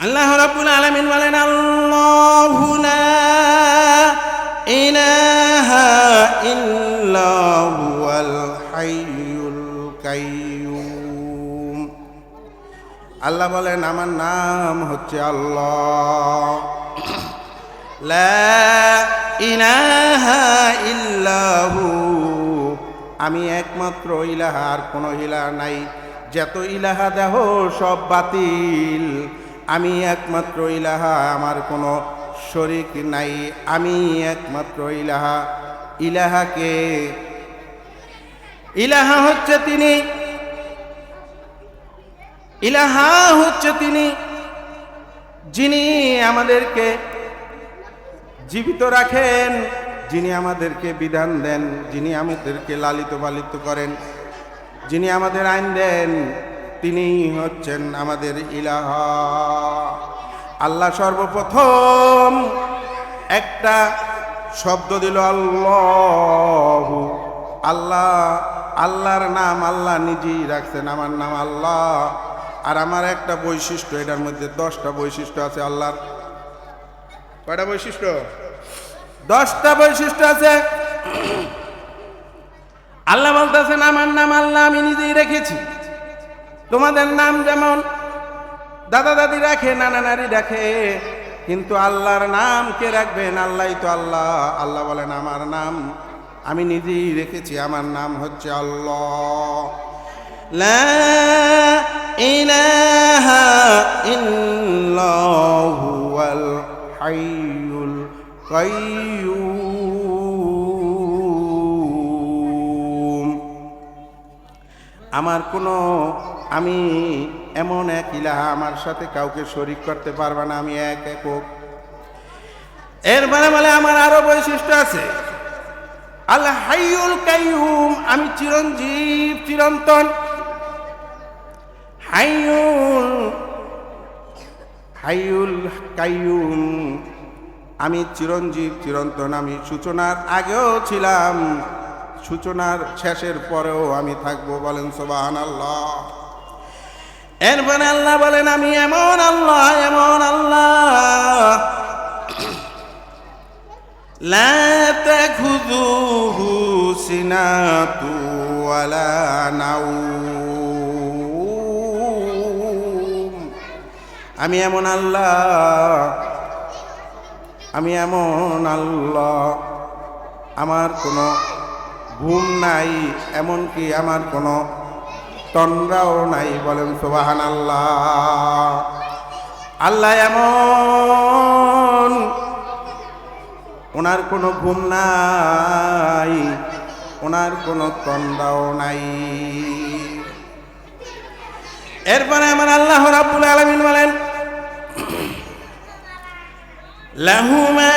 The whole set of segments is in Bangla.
আল্লাহ রাব্বুল আলামিন বলেন, আল্লাহু বলেন, আমার নাম হচ্ছে আল্লাহ। লা আমি একমাত্র ইলাহার কোনো ইলাহা নাই। যত ইলাহা দেহ, সব বাতিল। আমি একমাত্র ইলাহা, আমার কোনো শরিক নাই। আমি একমাত্র ইলাহা, ইলাহাকে। ইলাহা হচ্ছে তিনি। ইলাহা হচ্ছে তিনি, যিনি আমাদেরকে জীবিত রাখেন, যিনি আমাদেরকে বিধান দেন, যিনি আমাদেরকে লালিত পালিত করেন, যিনি আমাদের আইন দেন। তিনি হচ্ছেন আমাদের ইলাহা। আল্লাহ সর্বপ্রথম একটা শব্দ দিল, আল্লাহ আল্লাহ, আল্লাহর নাম আল্লাহ নিজেই রাখছেন। আমার নাম আল্লাহ। আর আমার একটা বৈশিষ্ট্য, এটার মধ্যে দশটা বৈশিষ্ট্য আছে আল্লাহর। কয়টা বৈশিষ্ট্য? দশটা বৈশিষ্ট্য আছে। আল্লাহ বলতেছেন, আমার নাম আল্লাহ, আমি নিজেই রেখেছি। তোমাদের নাম যেমন দাদা দাদি রাখে, নানা নারী রাখে, কিন্তু আল্লাহর নাম কে রাখবেন আল্লাহ তো আল্লাহ। আল্লাহ বলেন, আমার নাম আমি নিজেই রেখেছি, আমার নাম হচ্ছে আল্লাহ। আমার কোনো আমি এমন এক ইলাহা আমার সাথে কাউকে শরিক করতে পারবে না, আমি এক একক। এর মানে বলে আমার আরও বৈশিষ্ট্য আছে। আল্লাহ হাইয়ুল কাইয়ুম, আমি চিরঞ্জীব, চিরন্তন। হাইয়ুল হাইউল কাইয়ুম, আমি চিরঞ্জীব, চিরন্তন, আমি সূচনার আগেও ছিলাম। সূচনার শেষের পরেও আমি থাকব বলেন সোবাহান আল্লাহ এরপরে আল্লাহ বলেন, আমি এমন আল্লাহ এমন আল্লাহ। আমি এমন আল্লাহ, আমি এমন আল্লাহ। আমার কোনো ঘুম নাই, এমনকি আমার কোনো তন্দ্রাও নাই, বলেন সোবাহান আল্লাহ আল্লাহ এমন ওনার কোনো ঘুম নাই, ওনার কোনো তন্দাও নাই। এরপরে আমার আল্লাহ রাব্বুল আলামিন বলেন, লাহু মা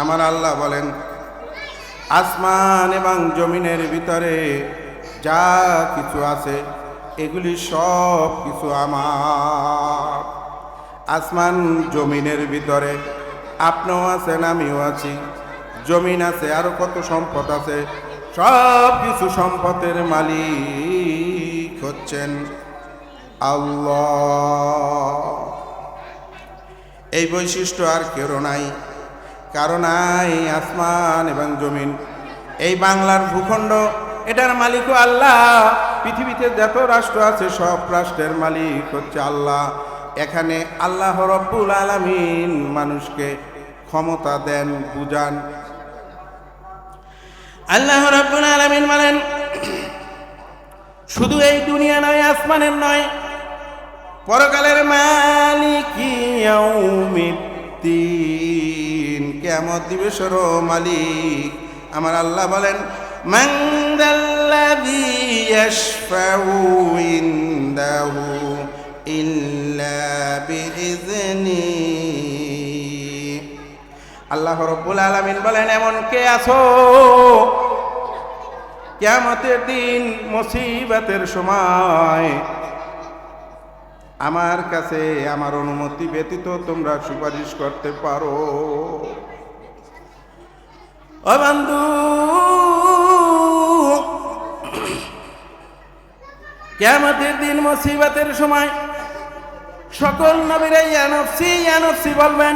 আমার আল্লাহ বলেন আসমান এবং জমিনের ভিতরে যা কিছু আছে, এগুলি সব কিছু আমার। আসমান জমিনের ভিতরে আপনিও আছেন, আমিও আছি। জমিন আছে, আরও কত সম্পদ আছে, সব কিছু সম্পদের মালিক হচ্ছেন আল্লাহ। এই বৈশিষ্ট্য আর কেউ নাই। কারণ নাই আসমান এবং জমিন। এই বাংলার ভূখণ্ড, এটার মালিকও আল্লাহ। পৃথিবীতে যত রাষ্ট্র আছে, সব রাষ্ট্রের মালিক হচ্ছে আল্লাহ। এখানে আল্লাহ রব্বুল আলামিন মানুষকে ক্ষমতা দেন, বুঝান। আল্লাহ রব্বুল আলামিন বলেন, শুধু এই দুনিয়া নয়, আসমানের নয়, পরকালের মালিক ইয়াউমিদ্দিন। কেয়ামত দিবসের মালিক। আমার আল্লাহ বলেন আল্লাহ রব্বুল আলমিন বলেন, এমন কে আছো? কেমতের দিন মুসিবতের সময় আমার কাছে, আমার অনুমতি ব্যতীত তোমরা সুপারিশ করতে পারো। ও বন্ধু কেয়ামতের দিন মুসিবতের সময় সকল নবীরা ইয়ানফসি বলবেন,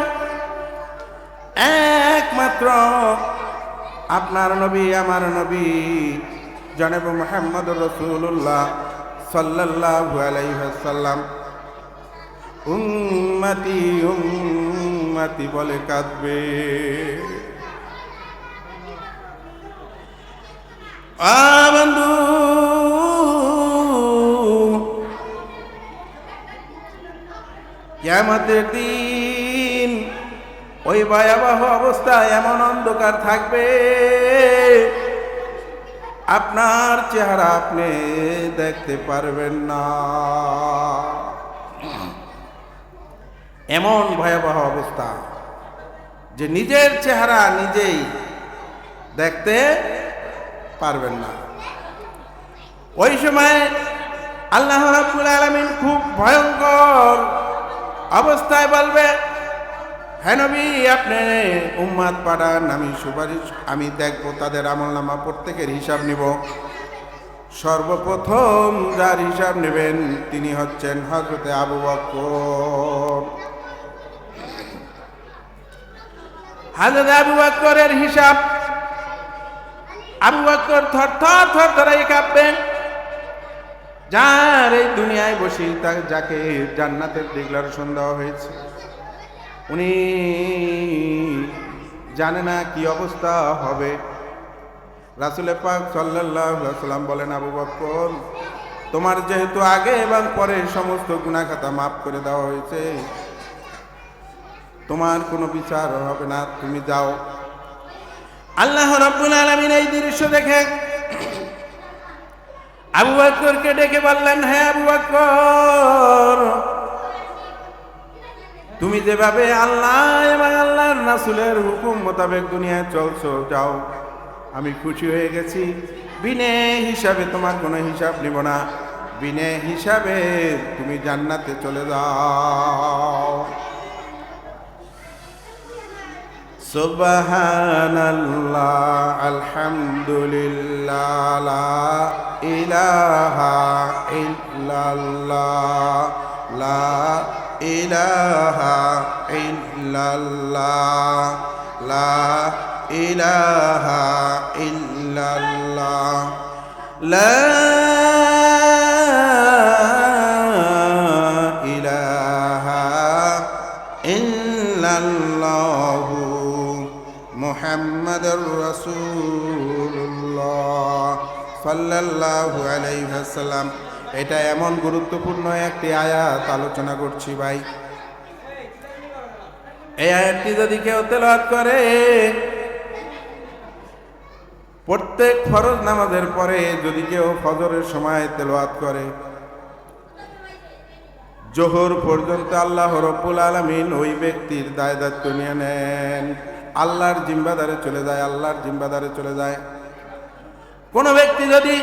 একমাত্র আপনার নবী, আমার নবী, জনাব মোহাম্মদ রসুল্লাহ সাল্লাল্লাহু আলাইহি উম্মতি উম্মতি বলে কাঁদবে আ বন্ধু কেয়ামতের দিন ওই ভয়াবহ অবস্থায় এমন অন্ধকার থাকবে। আপনার চেহারা আপনি দেখতে পারবেন না। এমন ভয়াবহ অবস্থা যে নিজের চেহারা নিজেই দেখতে পারবেন না। ওই সময় আল্লাহ রাব্বুল আলামিন খুব ভয়ঙ্কর অবস্থায় বলবে হ্যাঁ আপনি উম্মাদ পাঠান আমি সুপারিশ আমি দেখব, তাদের আমল নামা প্রত্যেকের হিসাব নিব। সর্বপ্রথম যার হিসাব নেবেন তিনি হচ্ছেন হজরতে আবু বকর। হাজরত আবু বকরের হিসাব আবু বকর থর থর থর থরাই কাঁপবেন যার এই দুনিয়ায় বসে তাকে যাকে জান্নাতের ডিক্লারেশন দেওয়া হয়েছে। উনি জানে না কি অবস্থা হবে। রাসুল পাক সাল্লাম বলেন, আবু বকর, তোমার যেহেতু আগে এবং পরে সমস্ত গুণাখাতা মাফ করে দেওয়া হয়েছে, তোমার কোনো বিচার হবে না, তুমি যাও। আল্লাহ রব্বুল আলমিন এই দৃশ্য দেখে আবু বকরকে ডেকে বললেন হ্যাঁ আবু বকর, তুমি যেভাবে আল্লাহ এবং আল্লাহর রাসুলের হুকুম মোতাবেক দুনিয়ায় চলছো, যাও। আমি খুশি হয়ে গেছি। বিনে হিসাবে তোমার কোনো হিসাব নিব না। বিনে হিসাবে তুমি জান্নাতে চলে যাও। সুবহানাল্লাহ আলহামদুলিল্লাহ লা ইলাহা ইল্লাল্লাহ লা ইলাহা ইল্লাল্লাহ লা ইলাহা ইল্লাল্লাহ লা ইলাহা মুহাম্মাদুর রাসূলুল্লাহ সাল্লাল্লাহু আলাইহি ওয়াসাল্লাম। এটা এমন গুরুত্বপূর্ণ একটি আয়াত আলোচনা করছি ভাই। এই আয়াতটি যদি কেউ তেলাওয়াত করে, প্রত্যেক ফরজ নামাজের পরে যদি কেউ ফজরের সময় তেলাওয়াত করে, জোহর পর্যন্ত আল্লাহ রব্বুল আলমিন ওই ব্যক্তির দায় দায়িত্ব নিয়ে নেন। আল্লাহর জিম্বাদারে চলে যায়, আল্লাহর জিম্বাদারে চলে যায়। কোনো ব্যক্তি যদি,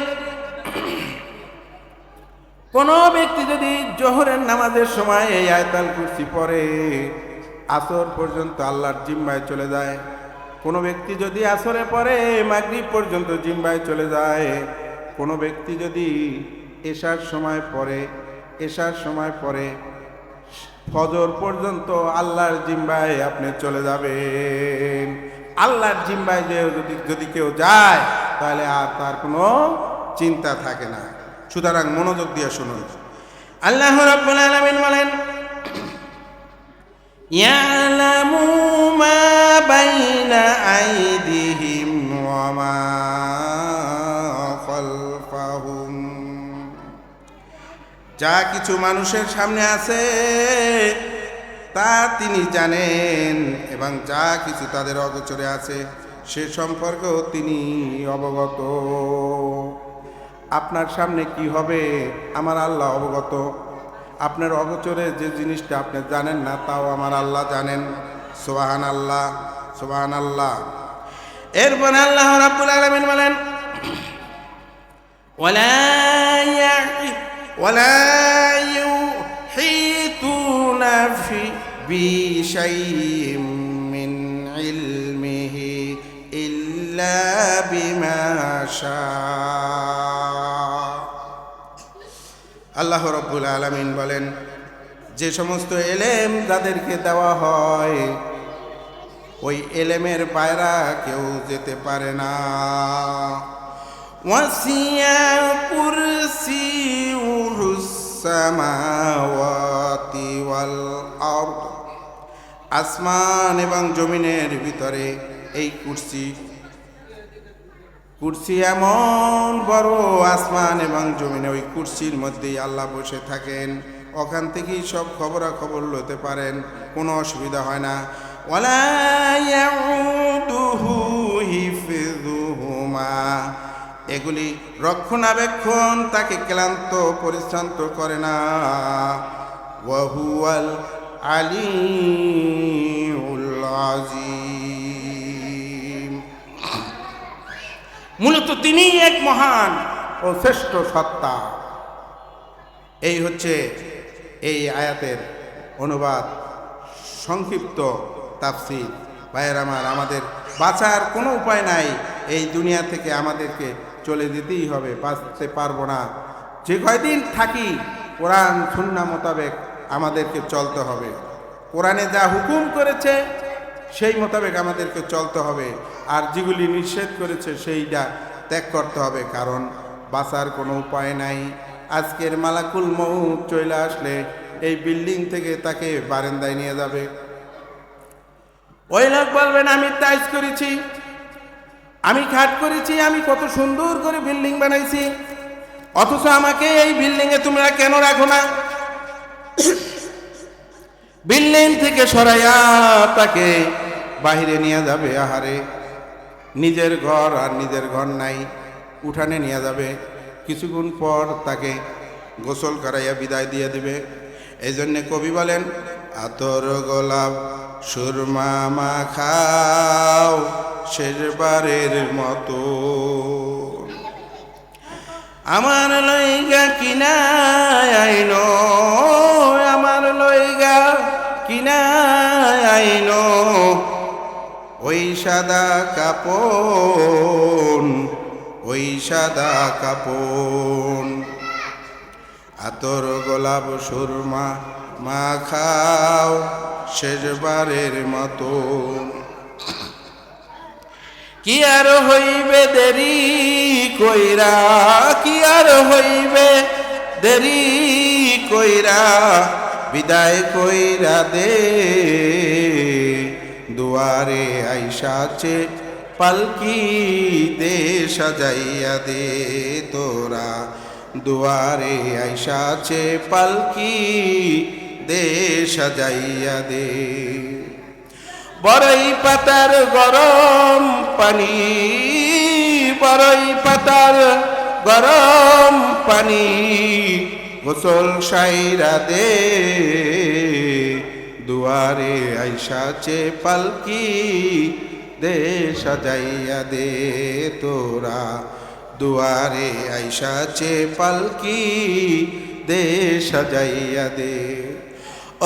কোনো ব্যক্তি যদি জোহরের নামাজের সময় এই আয়তাল কুর্সি পরে আসর পর্যন্ত আল্লাহর জিম্বায় চলে যায়। কোনো ব্যক্তি যদি আসরে পরে মাগরিব পর্যন্ত জিম্বায় চলে যায়। কোনো ব্যক্তি যদি এশার সময় পরে এশার সময় পরে ফজর পর্যন্ত আল্লাহর জিম্বায় আপনি চলে যাবেন। আল্লাহর জিম্বায় যে যদি যদি কেউ যায়, তাহলে আর তার কোনো চিন্তা থাকে না। সুতরাং মনোযোগ দিয়ে শুনুন। আল্লাহ রাব্বুল আলামিন বলেন, ইয়ালামু মা বাইনা আইদিহিম ওয়া মা যা কিছু মানুষের সামনে আছে, তা তিনি জানেন এবং যা কিছু তাদের অগোচরে আছে, সে সম্পর্কেও তিনি অবগত। আপনার সামনে কি হবে? আমার আল্লাহ অবগত। আপনার অগোচরে যে জিনিসটা আপনি জানেন না, তাও আমার আল্লাহ জানেন। সোবাহান আল্লাহ সোবাহান আল্লাহ এরপরে আল্লাহ রাবুল আলমিন বলেন ولا يحيطون في بشيء من علمه إلا بما شاء আল্লাহ রব্বুল আলমিন বলেন যে সমস্ত এলেম যাদেরকে দেওয়া হয় ওই এলেমের পায়রা কেউ যেতে পারে না কুরসিউহুস সামাওয়াতি ওয়াল আরদ। আসমান এবং জমিনের ভিতরে এই কুরসি। কুরসি এমন বড় আসমান এবং জমিনে ওই কুরসির মধ্যেই আল্লাহ বসে থাকেন। ওখান থেকেই সব খবরাখবর লতে পারেন, কোনো অসুবিধা হয় না। হিফযুহুমা। এগুলি রক্ষণাবেক্ষণ তাকে ক্লান্ত, পরিশ্রান্ত করে না। ওয়াহুয়াল আজিম মূলত তিনি এক মহান ও শ্রেষ্ঠ সত্তা। এই হচ্ছে এই আয়াতের অনুবাদ, সংক্ষিপ্ত তাফসির। ভাইয়ের আমার, আমাদের বাঁচার কোনো উপায় নাই। এই দুনিয়া থেকে আমাদেরকে চলে যেতেই হবে, বাঁচতে পারব না। যে কয়দিন থাকি, কোরআন, সুন্না মোতাবেক আমাদেরকে চলতে হবে। কোরআনে যা হুকুম করেছে, সেই মোতাবেক আমাদেরকে চলতে হবে। আর যেগুলি নিষেধ করেছে, সেইটা ত্যাগ করতে হবে। কারণ বাঁচার কোনো উপায় নাই। আজকের মালাকুল মৌত চলে আসলে এই বিল্ডিং থেকে তাকে বারেন্দায় নিয়ে যাবে। ওই লোক বলবেন আমি তাইজ করেছি। আমি খাট করেছি, আমি কত সুন্দর করে বিল্ডিং বানাইছি। অথচ আমাকে এই বিল্ডিংয়ে তোমরা কেন রাখো না? বিল্ডিং থেকে সরাইয়া তাকে বাহিরে নিয়ে যাবে, আহারে। নিজের ঘর আর নিজের ঘর নাই, উঠানে নিয়ে যাবে। কিছুক্ষণ পর তাকে গোসল করাইয়া বিদায় দিয়ে দিবে। এই জন্যে কবি বলেন আতর গোলাপ, সুরমা মাখাও শেষবারের মতো। আমার লইগা কিনা আইনো আমার লইগা কিনা আইনো ওই সাদা কাপন, ওই সাদা কাপন। আতর গোলাপ, সুরমা মা খাও শেষবারের মতো। কি আর হইবে দেরি কইরা, কি আর হইবে দেরি কইরা, বিদায় কইরা দে। দুয়ারে আইসাছে পালকি দে সাজাইয়া দে তোরা। দুয়ারে আইসাছে পালকি দে সাজাইয়া দে। বড়ই পাতার গরম পানি বড়ই পাতার গরম পানি, গোসল সাইরা দে। দুয়ারে আইসাছে পালকি দে সাজাইয়া দে তোরা। দুয়ারে আইসাছে পালকি দে সাজাইয়া দে।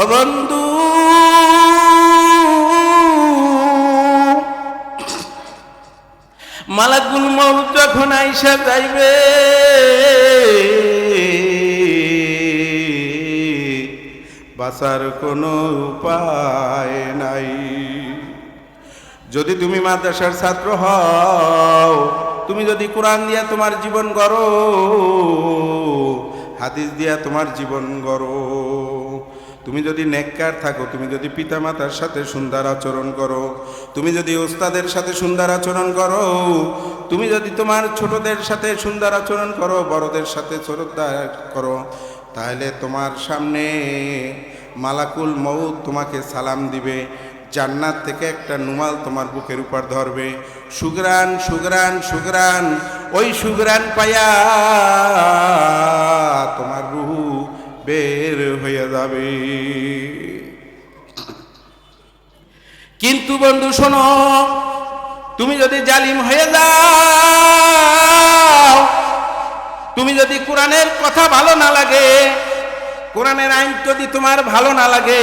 ও বন্ধু মালাকুল মৌত যখন আইসা যাইবে, বাঁচার কোনো উপায় নাই। যদি তুমি মাদ্রাসার ছাত্র হও, তুমি যদি কোরআন দিয়া তোমার জীবন গড়ো, হাদিস দিয়া তোমার জীবন গড়ো। তুমি যদি নেককার থাকো, তুমি যদি পিতামাতার সাথে সুন্দর আচরণ করো, তুমি যদি ওস্তাদের সাথে সুন্দর আচরণ করো, তুমি যদি তোমার ছোটদের সাথে সুন্দর আচরণ করো, বড়দের সাথে শ্রদ্ধা করো, তাহলে তোমার সামনে মালাকুল মৌত তোমাকে সালাম দিবে, জান্নাত থেকে একটা নুমাল তোমার বুকের উপর ধরবে, সুগ্রান সুগ্রান সুগ্রান, ওই সুগ্রান পায়া তোমার রুহু বের হয়ে যাবে। কিন্তু বন্ধু, শোনো, তুমি যদি জালিম হয়ে যাও, তুমি যদি কোরআনের কথা ভালো না লাগে, কোরআনের আইন যদি তোমার ভালো না লাগে,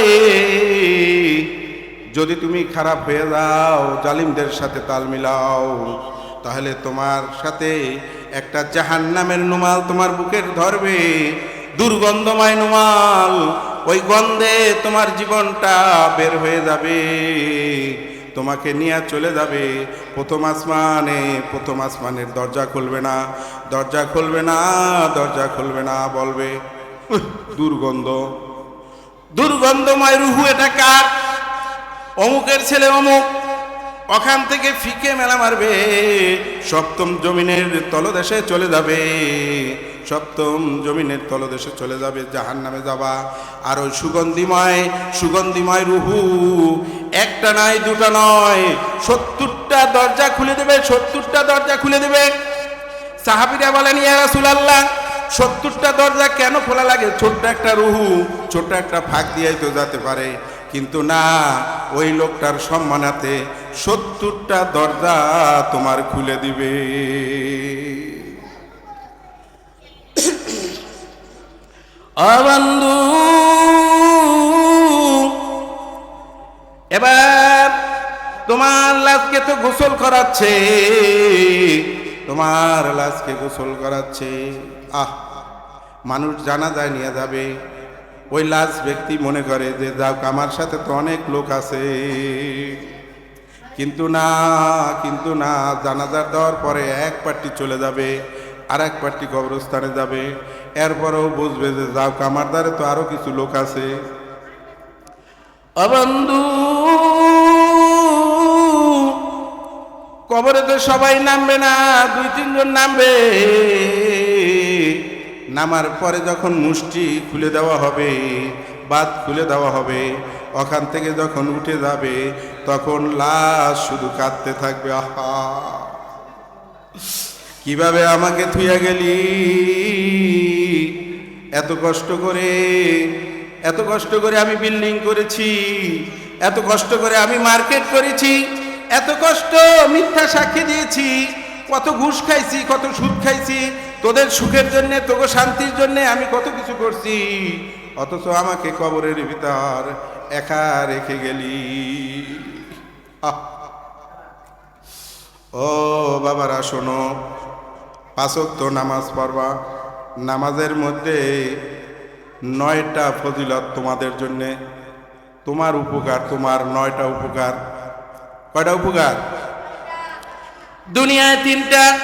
যদি তুমি খারাপ হয়ে যাও, জালিমদের সাথে তাল মিলাও, তাহলে তোমার সাথে একটা জাহান্নামের নুমাল তোমার বুকের ধরবে। দুর্গন্ধময় নুমাল ওই গন্ধে তোমার জীবনটা বের হয়ে যাবে। তোমাকে নিয়ে চলে যাবে। প্রথম আসমানে প্রথম আসমানের দরজা খুলবে না দরজা খুলবে না দরজা খুলবে না বলবে "উহ, দুর্গন্ধ। দুর্গন্ধময় রুহু এটা কার? অমুকের ছেলে অমুক ওখান থেকে ফিকে মেলা মারবে। সপ্তম জমিনের তলদেশে চলে যাবে। সপ্তম জমিনের তলদেশে চলে যাবে জাহান নামে যাবা আর ওই সুগন্ধিময় সুগন্ধিময় রুহু একটা নয়, দুটা নয়, সত্তরটা দরজা খুলে দেবে, সত্তরটা দরজা খুলে দেবে। সাহাবিরা বলেন, ইয়া রাসূলুল্লাহ, সত্তরটা দরজা কেন খোলা লাগে? ছোট্ট একটা রুহু, ছোট্ট একটা ফাঁক দিয়েই তো যেতে পারে। কিন্তু না, ওই লোকটার সম্মানাতে সত্তরটা দরজা তোমার খুলে দিবে। অবন্ধু এবার তোমার লাশকে তো গোসল করাচ্ছে, তোমার লাশকে গোসল করাচ্ছে। আহ, মানুষ জানা যায় নিয়ে যাবে। ওই লাশ ব্যক্তি মনে করে যে, যাক, আমার সাথে তো অনেক লোক আছে। কিন্তু না কিন্তু না, জানাজার দেওয়ার পরে এক পার্টি চলে যাবে, আর এক পার্টি কবরস্থানে যাবে। এরপরেও বুঝবে যে, যাক, আমার দ্বারে তো আরও কিছু লোক আছে। অবন্ধু, কবরে তো সবাই নামবে না, দুই তিনজন নামবে। নামার পরে যখন মুষ্টি খুলে দেওয়া হবে বাদ খুলে দেওয়া হবে, ওখান থেকে যখন উঠে যাবে, তখন লাশ শুধু কাঁদতে থাকবে, আহা। কীভাবে আমাকে থুইয়া গেলি? এত কষ্ট করে, এত কষ্ট করে আমি বিল্ডিং করেছি, এত কষ্ট করে আমি মার্কেট করেছি, এত কষ্ট মিথ্যা সাক্ষী দিয়েছি কত ঘুষ খাইছি, কত সুদ খাইছি, তোদের সুখের জন্য তোকে শান্তির জন্য আমি কত কিছু করছি। অথচ আমাকে কবরের ভিতর একা রেখে গেলি। ও বাবারা, শোনো পাঁচক তো নামাজ পড়বা। নামাজের মধ্যে নয়টা ফজিলত তোমাদের জন্যে। তোমার উপকার, তোমার নয়টা উপকার। কয়টা উপকার? দুনিয়ায় তিনটা।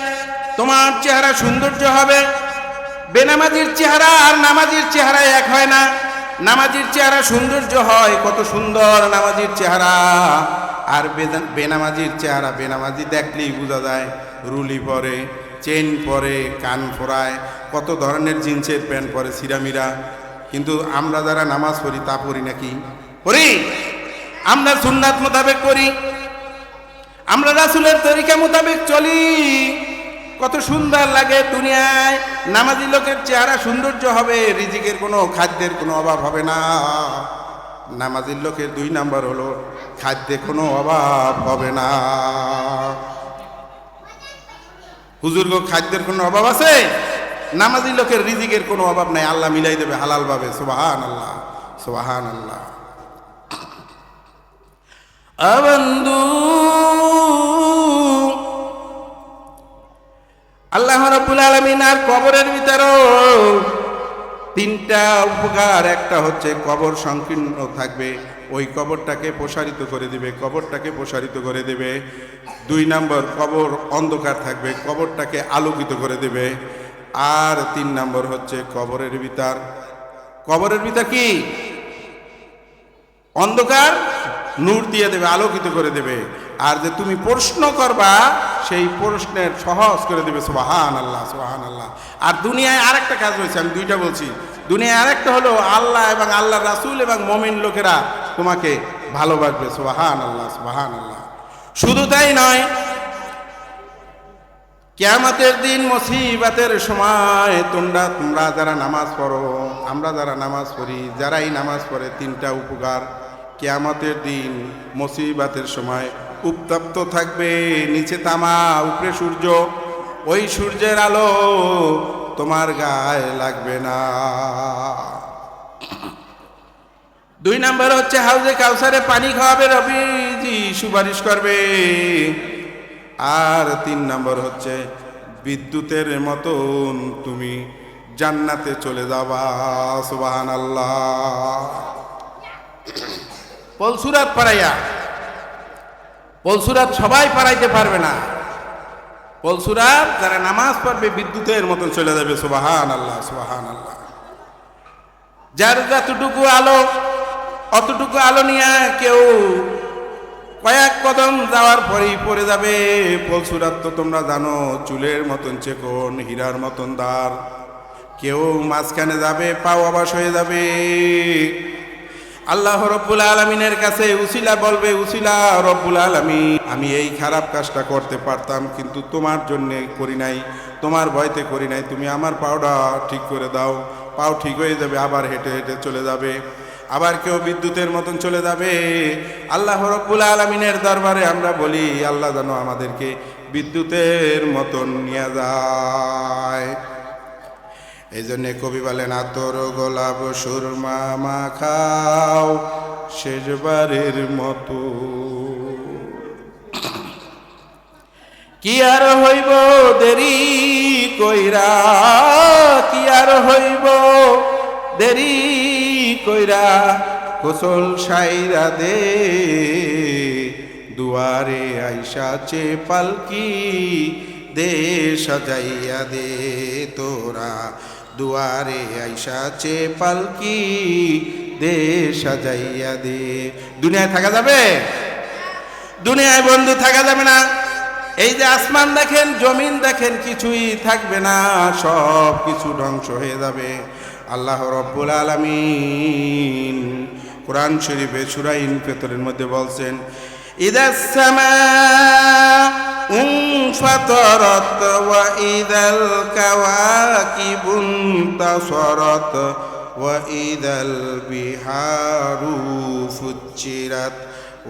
তোমার চেহারা সৌন্দর্য হবে। বেনামাজির চেহারা আর নামাজির চেহারা এক হয় না। নামাজির চেহারা সৌন্দর্য হয়, কত সুন্দর নামাজির চেহারা। আর বেনামাজির চেহারা, বেনামাজি দেখলেই বোঝা যায়, রুলি পরে চেন পরে, কান ফোরায় কত ধরনের জিন্সের প্যান্ট পরে সিরামিরা। কিন্তু আমরা যারা নামাজ পড়ি তা পড়ি নাকি? পড়ি। আমরা সুন্নাত মোতাবেক করি আমরা রাসুলের তরিকা মোতাবেক চলি। কত সুন্দর লাগে দুনিয়ায়। নামাজি লোকের চেহারা সৌন্দর্য হবে, রিজিকের কোনো, খাদ্যের কোনো অভাব হবে না। নামাজির লোকের দুই নাম্বার হলো, খাদ্যে কোনো অভাব হবে না। হুজুর্গ খাদ্যের কোনো অভাব আছে? নামাজি লোকের রিজিকের কোনো অভাব নাই, আল্লাহ মিলাই দেবে হালাল ভাবে সোবাহান আল্লাহ সোবাহান আল্লাহ বন্ধু আল্লাহ রাব্বুল আলামিন আর কবরের ভিতরও তিনটা উপকার, একটা হচ্ছে কবর সংকীর্ণ থাকবে, ওই কবরটাকে প্রসারিত করে দিবে, কবরটাকে প্রসারিত করে দেবে। দুই নম্বর, কবর অন্ধকার থাকবে, কবরটাকে আলোকিত করে দেবে। আর তিন নম্বর হচ্ছে কবরের ভিতর। কবরের ভিতর কি? অন্ধকার। নূর দিয়ে দেবে, আলোকিত করে দেবে। আর যে তুমি প্রশ্ন করবা, সেই প্রশ্নের সহজ করে দেবে সোহান আল্লাহ সোহান আল্লাহ আর দুনিয়ায় আরেকটা কাজ রয়েছে, আমি দুইটা বলছি। দুনিয়ায় আরেকটা হলো আল্লাহ এবং আল্লাহ রাসূল এবং মমিন লোকেরা তোমাকে ভালোবাসবে সোহান আল্লাহ সোহান আল্লাহ শুধু তাই নয়, কেয়ামতের দিন মুসিবতের সময় তোমরা তোমরা যারা নামাজ পড়ো, আমরা যারা নামাজ পড়ি, যারাই নামাজ পড়ে, তিনটা উপকার। কেয়ামতের দিন মুসিবতের সময় উত্তপ্ত থাকবে, নিচে তামা, উপরে সূর্য। ওই সূর্যের আলো তোমার গায়ে লাগবে না। দুই নম্বর হচ্ছে হাউজে কাউসারে পানি খাওয়াবে রবিজি, সুপারিশ করবে। আর তিন নম্বর হচ্ছে বিদ্যুতের মতন তুমি জান্নাতে চলে যাবা সুবাহান আল্লাহ পলসুরাত পারাইয়া পলসুরাত সবাই পারাইতে পারবে না। পলসুরাত যারা নামাজ পড়বে বিদ্যুতের মতন চলে যাবে সুবাহান আল্লাহ সুবাহান আল্লাহ যার যতটুকু আলো, অতটুকু আলো নিয়ে কেউ কয়েক কদম যাওয়ার পরেই পড়ে যাবে। পলসুরাত তো তোমরা জানো, চুলের মতন চেকন, হীরার মতন দার কেউ মাঝখানে যাবে, পাও আবাস হয়ে যাবে। আল্লাহ রব্বুল আলমিনের কাছে উসিলা বলবে, উসিলা রব্বুল আলমী আমি এই খারাপ কাজটা করতে পারতাম, কিন্তু তোমার জন্যে করি নাই, তোমার ভয়তে করি নাই। তুমি আমার পাওটা ঠিক করে দাও, পাও ঠিক হয়ে যাবে, আবার হেঁটে হেঁটে চলে যাবে, আবার কেউ বিদ্যুতের মতন চলে যাবে। আল্লাহ রব্বুল আলমিনের দরবারে আমরা বলি, আল্লাহ যেন আমাদেরকে বিদ্যুতের মতন নিয়ে যায়। এই জন্যে কবি বলেন, আতর গোলাপ সুরমা মাখাও শেষবারের মতো। কি আর হইব দেরি কইরা, কি আর হইব দেরি কইরা কোসল সাইরা দে, দুয়ারে আইসা চে পালকি দে, সাজাইয়া দে তোরা দুয়ারে আইসা চে পালকি, দে সাজাইয়া দে। দুনিয়ায় থাকা যাবে? দুনিয়ায় বন্ধু থাকা যাবে না। এই যে আসমান দেখেন, জমিন দেখেন, কিছুই থাকবে না। সব কিছু ধ্বংস হয়ে যাবে। আল্লাহ রব্বুল আলমিন কোরআন শরীফে সুরাইন ফেতরের মধ্যে বলছেন إذا السماء انفطرت وإذا الكواكب انتصرت وإذا البحار فجرت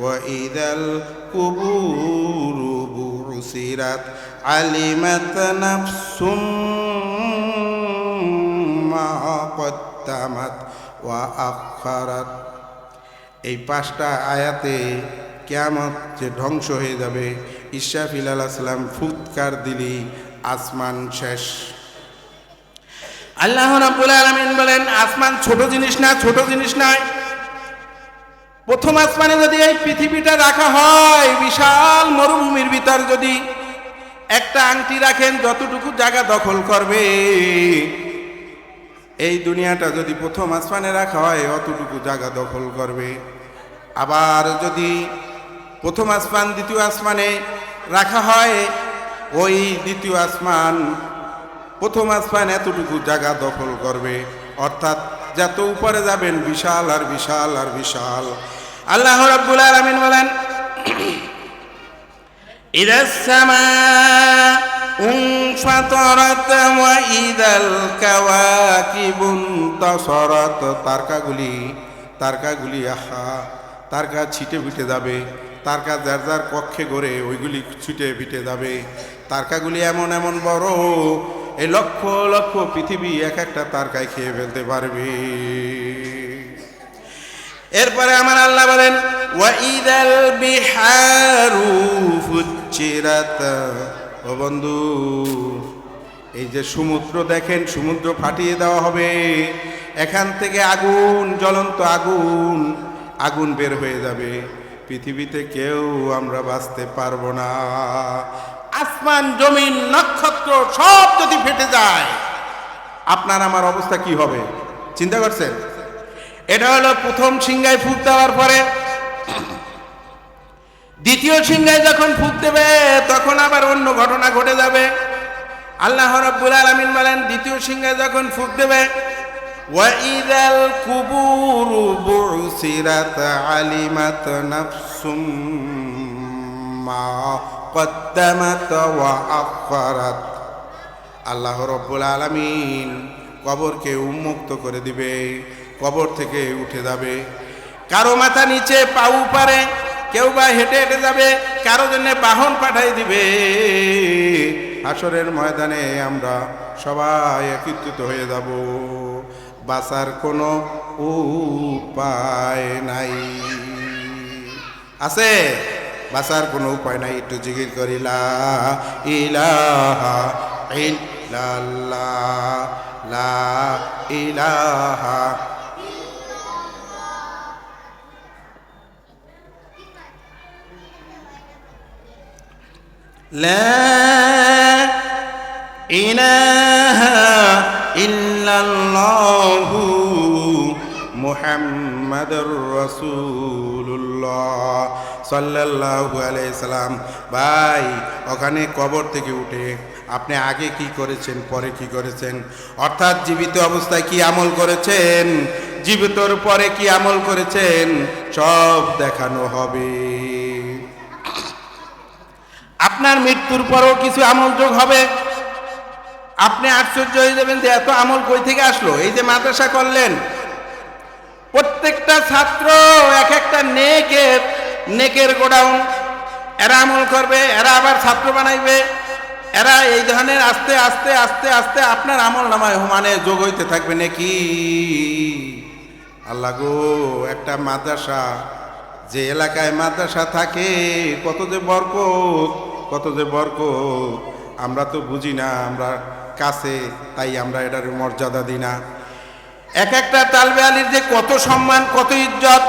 وإذا القبور بعثرت علمت نفس ما قدمت وأخرت এই পাঁচটা আয়াতে কেয়ামত যে ধ্বংস হয়ে যাবে। ইশাফিল আল্লাহ সাল্লাম ফুৎকার দিলি, আসমান শেষ। আল্লাহ রাব্বুল আলামিন বলেন, আসমান ছোট জিনিস না, ছোট জিনিস নয়। প্রথম আসমানে যদি এই পৃথিবীটা রাখা হয়, বিশাল মরুভূমির ভিতর যদি একটা আংটি রাখেন, যতটুকু জায়গা দখল করবে। এই দুনিয়াটা যদি প্রথম আসমানে রাখা হয়, অতটুকু জায়গা দখল করবে। আবার যদি প্রথম আসমান দ্বিতীয় আসমানে রাখা হয় ওই দ্বিতীয় আসমান প্রথম আসমান এতটুকু জায়গা দখল করবে অর্থাৎ যত উপরে যাবেন বিশাল আর বিশাল আর বিশাল আল্লাহ রাব্বুল আলামিন বলেন إذا السماء انفطرت وإذا الكواكب انتصرت তারকাগুলি তারকাগুলি আহা তারকা ছিটে পিটে যাবে তারকা যার যার কক্ষে গড়ে ওইগুলি ছুটে পিটে যাবে। তারকাগুলি এমন এমন বড় এই লক্ষ লক্ষ পৃথিবী এক একটা তারকায় খেয়ে ফেলতে পারবে। এরপরে আমার আল্লাহ বলেন, ওয়াইদাল ও বন্ধু, এই যে সমুদ্র দেখেন, সমুদ্র ফাটিয়ে দেওয়া হবে। এখান থেকে আগুন, জ্বলন্ত আগুন আগুন বের হয়ে যাবে। পৃথিবীতে কেউ আমরা বাঁচতে পারব না। আসমান, জমিন, নক্ষত্র, সব যদি ফেটে যায়, আপনার আমার অবস্থা কি হবে? চিন্তা করছেন? এটা হলো প্রথম সিংহায় ফুক দেওয়ার পরে। দ্বিতীয় সিংহায় যখন ফুক দেবে, তখন আবার অন্য ঘটনা ঘটে যাবে। আল্লাহ রাব্বুল আলামিন বলেন, দ্বিতীয় সিংহায় যখন ফুক দেবে কুবুরু বুসিরাত আলিমাত নাফসুম মা কদ্দামাত ওয়া আখরাত আল্লাহ রব্বুল আলামিন কবরকে উন্মুক্ত করে দিবে, কবর থেকে উঠে যাবে। কারও মাথা নিচে পাউ পারে, কেউ বা হেঁটে হেঁটে যাবে, কারও জন্য বাহন পাঠাই দিবে। হাসরের ময়দানে আমরা সবাই একত্রিত হয়ে যাব। বাঁচার কোনো উপায় নাই আছে বাঁচার কোনো উপায় নাই একটু জিকির করিলা ইলাহা ইল্লাল্লাহ লা ইলাহা لا إله ইল্লাল্লাহু মুহাম্মাদুর রাসূলুল্লাহ সাল্লাল্লাহু আলাইহি সাল্লাম। ভাই, ওখানে কবর থেকে উঠে আপনি আগে কি করেছেন, পরে কি করেছেন? অর্থাৎ জীবিত অবস্থায় কি আমল করেছেন? জীবিতর পরে কি আমল করেছেন? সব দেখানো হবে। আপনার মৃত্যুর পরেও কিছু আমল যোগ হবে? আপনি আশ্চর্য হয়ে যাবেন যে এত আমল কই থেকে আসলো? এই যে মাদ্রাসা করলেন, প্রত্যেকটা ছাত্র এক একটা নেকের নেকের গোডাউন। এরা আমল করবে, এরা আবার ছাত্র বানাইবে। এরা এই ধরনের আস্তে আস্তে আস্তে আস্তে আপনার আমল নামায় হুমানে যোগ হইতে থাকবে নাকি? আল্লাহ গো, একটা মাদ্রাসা, যে এলাকায় মাদ্রাসা থাকে, কত যে বরকত, কত যে বরকত। আমরা তো বুঝি না, আমরা কাছে, তাই আমরা এটার মর্যাদা দিই না। এক একটা তালবে আলীর যে কত সম্মান, কত ইজ্জত,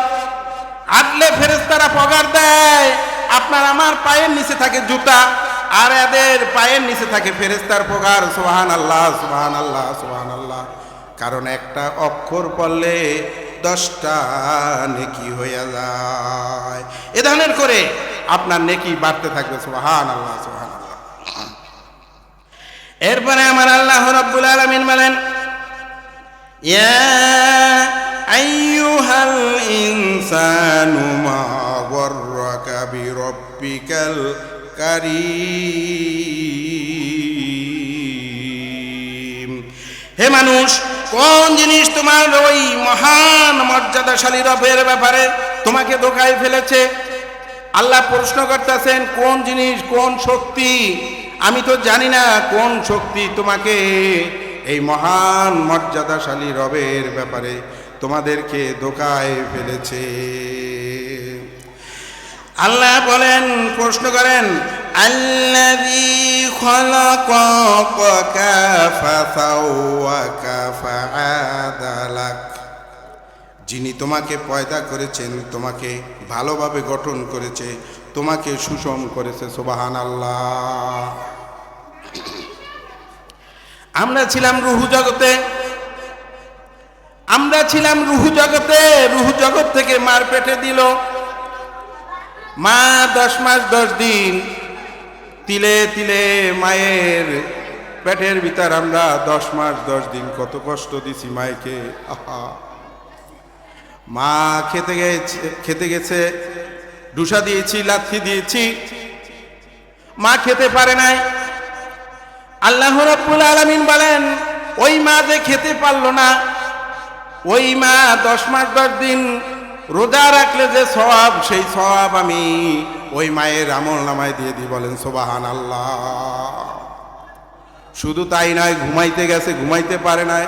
আটলে ফেরেস্তারা পগার দেয়। আপনার আমার পায়ের নিচে থাকে জুতা, আর এদের পায়ের নিচে থাকে ফেরেস্তার পগার। সোহান আল্লাহ সোহান আল্লাহ সোহান আল্লাহ কারণ একটা অক্ষর পড়লে দশটা নেকি হয়ে যায়। এ ধরনের করে আপনার নেকি বাড়তে থাকবে। সোহান আল্লাহ সোহান আল্লাহ এরপরে আমার আল্লাহ রব্বুল আলমিন বলেন মা হে মানুষ, কোন জিনিস তোমার ওই মহান মর্যাদাশালী রবের ব্যাপারে তোমাকে দোকায় ফেলেছে? আল্লাহ প্রশ্ন করতেছেন, কোন জিনিস, কোন শক্তি আমি তো জানি না কোন শক্তি তোমাকে এই মহান মর্যাদাশালী রবের ব্যাপারে তোমাদেরকে ধোকায় ফেলেছে। আল্লাহ বলেন, প্রশ্ন করেন ফাআদালাক। যিনি তোমাকে পয়দা করেছেন, তোমাকে ভালোভাবে গঠন করেছে, তোমাকে সুষম করেছে সোবাহান আল্লাহ আমরা ছিলাম রুহু জগতে। আমরা ছিলাম রুহু জগতে। রুহু জগৎ থেকে মার পেটে দিল। মা দশ মাস দশ দিন তিলে তিলে মায়ের পেটের ভিতর আমরা দশ মাস দশ দিন কত কষ্ট দিছি মায়েকে। আহা। মা খেতে গেছে খেতে গেছে, ডুসা দিয়েছি, লাথি দিয়েছি। মা খেতে পারে নাই। আল্লাহ রব্বুল আলমিন বলেন, ওই মা যে খেতে পারল না, ওই মা দশ মাস, দশ দিন রোজা রাখলে যে সবাব সেই সবাব আমি ওই মায়ের আমল নামায় দিয়ে দিই, বলেন সোবাহান আল্লাহ শুধু তাই নয়, ঘুমাইতে গেছে, ঘুমাইতে পারে নাই।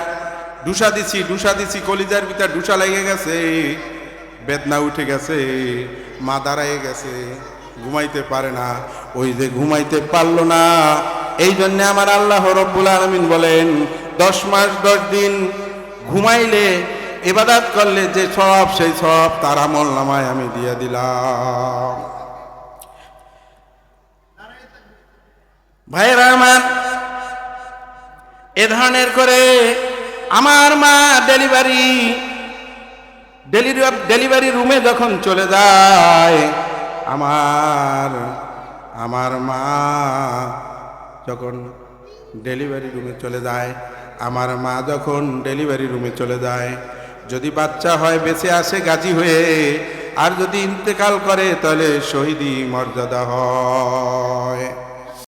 ডুসা দিছি ডুসা দিছি, কলিজার ভিতর ডুসা লেগে গেছে। বেদনা উঠে গেছে, মা দাঁড়ায় গেছে, ঘুমাইতে পারে না। ওই যে ঘুমাইতে পারল না, এই জন্য আমার আল্লাহ রব্বুল আলমিন বলেন, দশ মাস, দশ দিন ঘুমাইলে এবাদাত করলে যে সব, সেই সব তার আমল নামায় আমি দিয়ে দিলাম। ভাইয়েরা আমার, এ ধরনের করে আমার মা ডেলিভারি ডেলিভারি রুমে যখন চলে যায়, আমার আমার মা যখন ডেলিভারি রুমে চলে যায়, আমার মা যখন ডেলিভারি রুমে চলে যায়, যদি বাচ্চা হয় বেঁচে আসে গাজী হয়ে, আর যদি ইন্তেকাল করে তাহলে শহীদি মর্যাদা হয়।